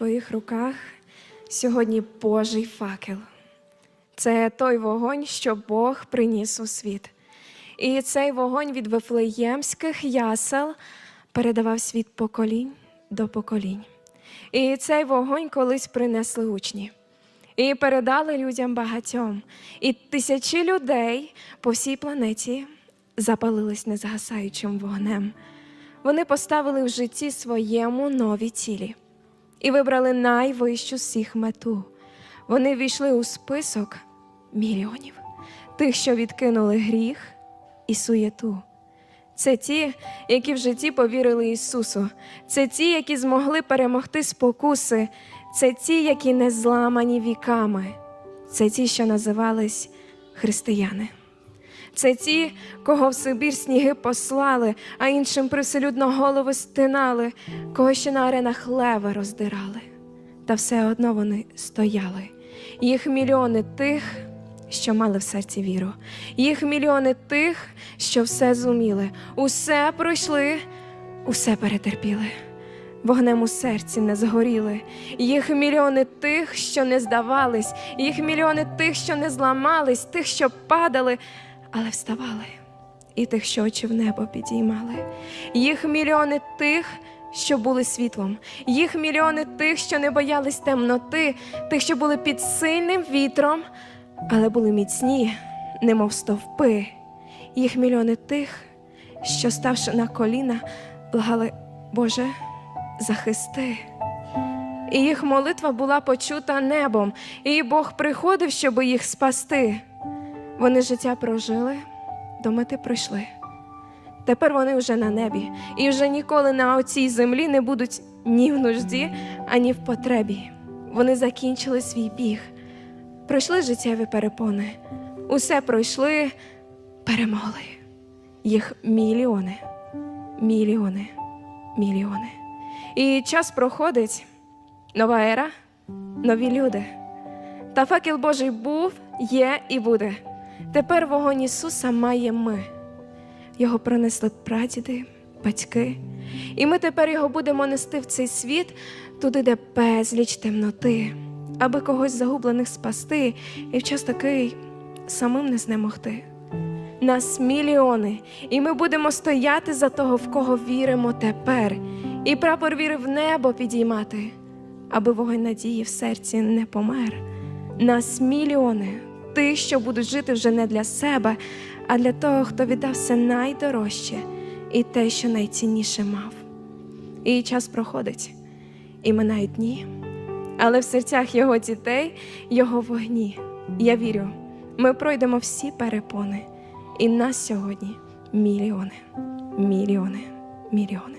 твоїх руках сьогодні Божий факел. Це той вогонь, що Бог приніс у світ. І цей вогонь від вифлеємських ясел передавав світ поколінь до поколінь. І цей вогонь колись принесли учні. І передали людям багатьом. І тисячі людей по всій планеті запалились незгасаючим вогнем. Вони поставили в житті своєму нові цілі і вибрали найвищу з всіх мету. Вони війшли у список мільйонів тих, що відкинули гріх і суєту. Це ті, які в житті повірили Ісусу. Це ті, які змогли перемогти спокуси. Це ті, які не зламані віками. Це ті, що називались християни. Це ті, кого в Сибір сніги послали, а іншим привселюдно голови стинали, кого ще на аренах леви роздирали. Та все одно вони стояли. Їх мільйони тих, що мали в серці віру, їх мільйони тих, що все зуміли, усе пройшли, усе перетерпіли. Вогнем у серці не згоріли, їх мільйони тих, що не здавались, їх мільйони тих, що не зламались, тих, що падали, але вставали, і тих, що очі в небо підіймали, їх мільйони тих, що були світлом, їх мільйони тих, що не боялись темноти, тих, що були під сильним вітром, але були міцні, немов стовпи, їх мільйони тих, що, ставши на коліна, благали, Боже, захисти. І їх молитва була почута небом, і Бог приходив, щоб їх спасти. Вони життя прожили, до мети пройшли. Тепер вони вже на небі, і вже ніколи на оцій землі не будуть ні в нужді, ані в потребі. Вони закінчили свій біг, пройшли життєві перепони, усе пройшли, перемогли. Їх мільйони, мільйони, мільйони. І час проходить, нова ера, нові люди. Та факел Божий був, є і буде. Тепер вогонь Ісуса має ми. Його принесли прадіди, батьки. І ми тепер його будемо нести в цей світ, туди, де безліч темноти, аби когось загублених спасти, і в час такий самим не знемогти. Нас мільйони, і ми будемо стояти за того, в кого віримо тепер, і прапор віри в небо підіймати, аби вогонь надії в серці не помер. Нас мільйони, тих, що будуть жити вже не для себе, а для того, хто віддав все найдорожче і те, що найцінніше мав. І час проходить, і минають дні, але в серцях його дітей, його вогні. Я вірю, ми пройдемо всі перепони, і нас сьогодні мільйони, мільйони, мільйони.